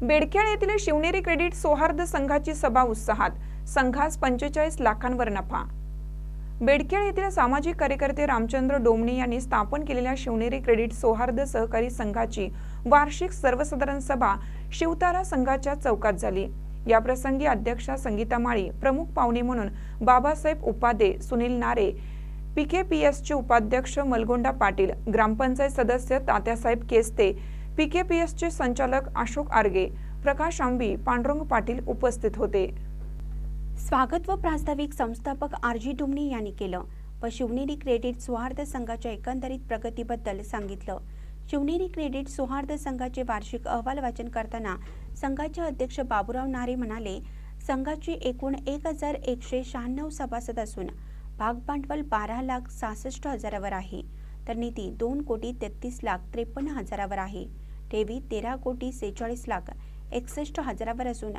बेडखेळ येथील शिवनेरी क्रेडिट सौहार्द संघाची सभा उत्साहात. संघास पंचेचाळीस लाखांवर नफा. बेडखेळ येथील सामाजिक कार्यकर्ते रामचंद्र डोमणे यांनी स्थापन केलेल्या शिवनेरी क्रेडिट सौहार्द सहकारी संघाची वार्षिक सर्वसाधारण सभा शिवतारा संघाच्या चौकात झाली. या प्रसंगी अध्यक्षा संगीता माळी प्रमुख पाहुणे म्हणून बाबासाहेब उपादे सुनील नारे पीकेपीएसचे उपाध्यक्ष मलगोंडा पाटील ग्रामपंचायत सदस्य Tatyasaheb Keste P K P एसचे संचालक अशोक आर्गे प्रकाश आंबी पांडुरंग पाटील उपस्थित होते. स्वागत व प्रास्ताविक संस्थापक आर जी डुमणे यांनी केलं व शिवनेरी क्रेडिट सौहार्द संघाच्या एकंदरीत प्रगतीबद्दल सांगितलं. शिवनेरी क्रेडिट सौहार्द संघाचे वार्षिक अहवाल वाचन करताना संघाचे अध्यक्ष बाबूराव नारे म्हणाले संघाची एकूण एक हजार एकशे शहाण्णव सभासद असून भागभांडवल बारा लाख सहासष्ट हजारावर आहे. तर निधी दोन कोटी तेहतीस लाख त्रेपन्न हजारावर आहे. ठेवी तेरा कोटी सेहेचाळीस लाख एकसष्ट हजारावर असून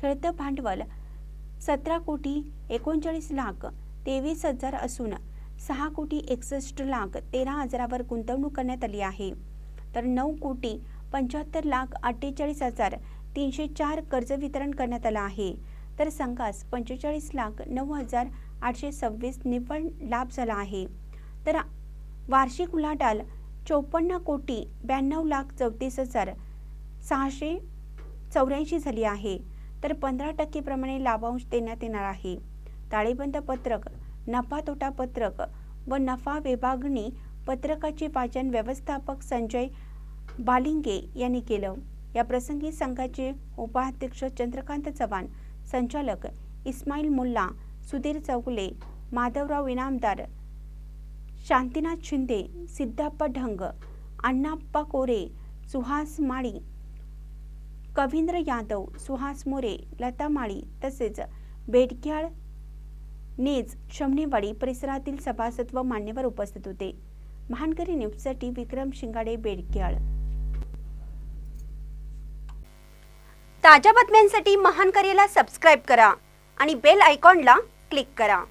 खेळतं भांडवल सतरा कोटी एकोणचाळीस लाख तेवीस हजार असून सहा कोटी एकसष्ट लाख तेरा हजारावर गुंतवणूक करण्यात आली आहे. तर नऊ कोटी पंच्याहत्तर लाख अठ्ठेचाळीस हजार तीनशे चार कर्ज वितरण करण्यात आलं आहे. तर संघास पंचेचाळीस लाख नऊ हजार आठशे सव्वीस निव्वळ लाभ झाला आहे. तर वार्षिक उलाढाल चोपन्न कोटी ब्याण्णव लाख चौतीस हजार सहाशे चौऱ्याऐंशी झाली आहे. तर पंधरा टक्केप्रमाणे लाभांश देण्यात येणार आहे. ताळेबंद पत्रक नफा तोटा पत्रक व नफा विभागणी पत्रकाचे वाचन व्यवस्थापक संजय बालिंगे यांनी केलं. या प्रसंगी संघाचे उपाध्यक्ष चंद्रकांत चव्हाण संचालक इस्माईल मुल्ला सुधीर चौगुले माधवराव इनामदार शांतीनाथ शिंदे सिद्धाप्पा ढंग अण्णाप्पा कोरे सुहास माळी कवींद्र यादव सुहास मोरे लता माळी तसेच बेडग्याळ नेज शमनेवाडी परिसरातील सभासद व मान्यवर उपस्थित होते. महानकरी न्यूजसाठी विक्रम शिंगाडे बेडग्याळ ताज्या बातम्यांसाठी महानकरीला सबस्क्राईब करा आणि बेल आयकॉनला क्लिक करा.